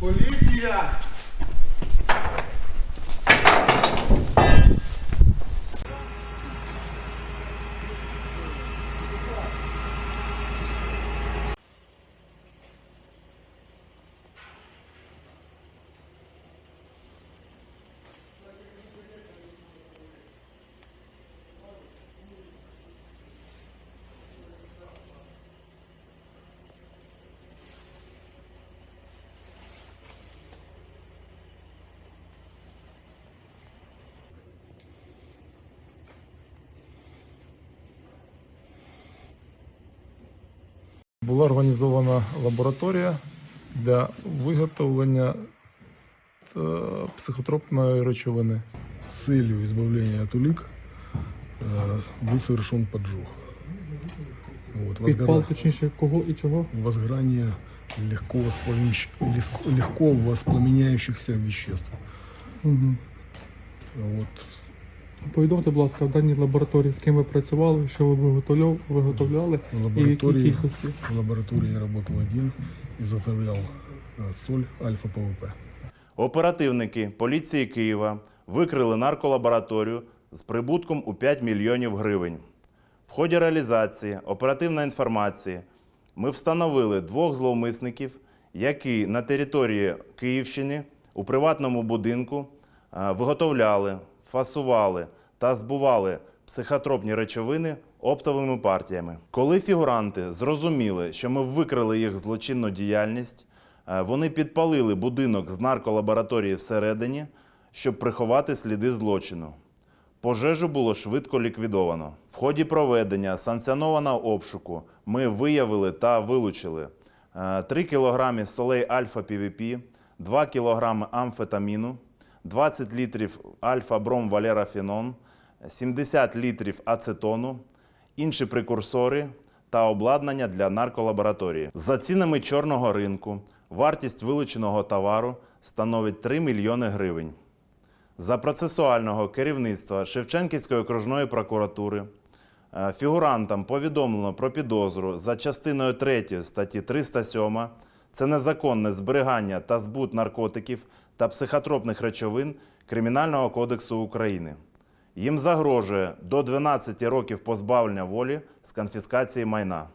Bolívia! Була організована лабораторія для виготовлення е, психотропної речовини. Целью избавления от улик был совершен поджог. Вот, Підпал, возгора- точніше, кого і чого? возгорание легко, воспламеняющ- легко воспламеняющихся веществ. Угу. Вот. Повідомте, будь ласка, в даній лабораторії, з ким ви працювали, що ви виготовляв- виготовляли В і в якій лаборатории, кількості. в лаборатории я работал один, изготовлял э, соль альфа-ПВП. Оперативники поліції Києва викрили нарколабораторію з прибутком у 5 мільйонів гривень. В ході реалізації оперативної інформації ми встановили двох зловмисників, які на території Київщини у приватному будинку е, виготовляли, фасували та збували психотропні речовини оптовими партіями. Коли фігуранти зрозуміли, що ми викрили їх злочинну діяльність, е, вони підпалили будинок з нарколабораторії всередині, щоб приховати сліди злочину. Пожежу було швидко ліквідовано. В ході проведення санкціонованого обшуку ми виявили та вилучили е, 3 кг солей альфа-ПВП, 2 кг амфетаміну, 20 літрів альфа-бром валерафенон, 70 літрів ацетону, інші прекурсори та обладнання для нарколабораторії. За цінами чорного ринку вартість вилученого товару становить 3 мільйони гривень. За процесуального керівництва Шевченківської окружної прокуратури е, фігурантам повідомлено про підозру за частиною 3 статті 307 це незаконне зберігання та збут наркотиків та психотропних речовин Кримінального кодексу України. Їм загрожує до 12 років позбавлення волі з конфіскації майна.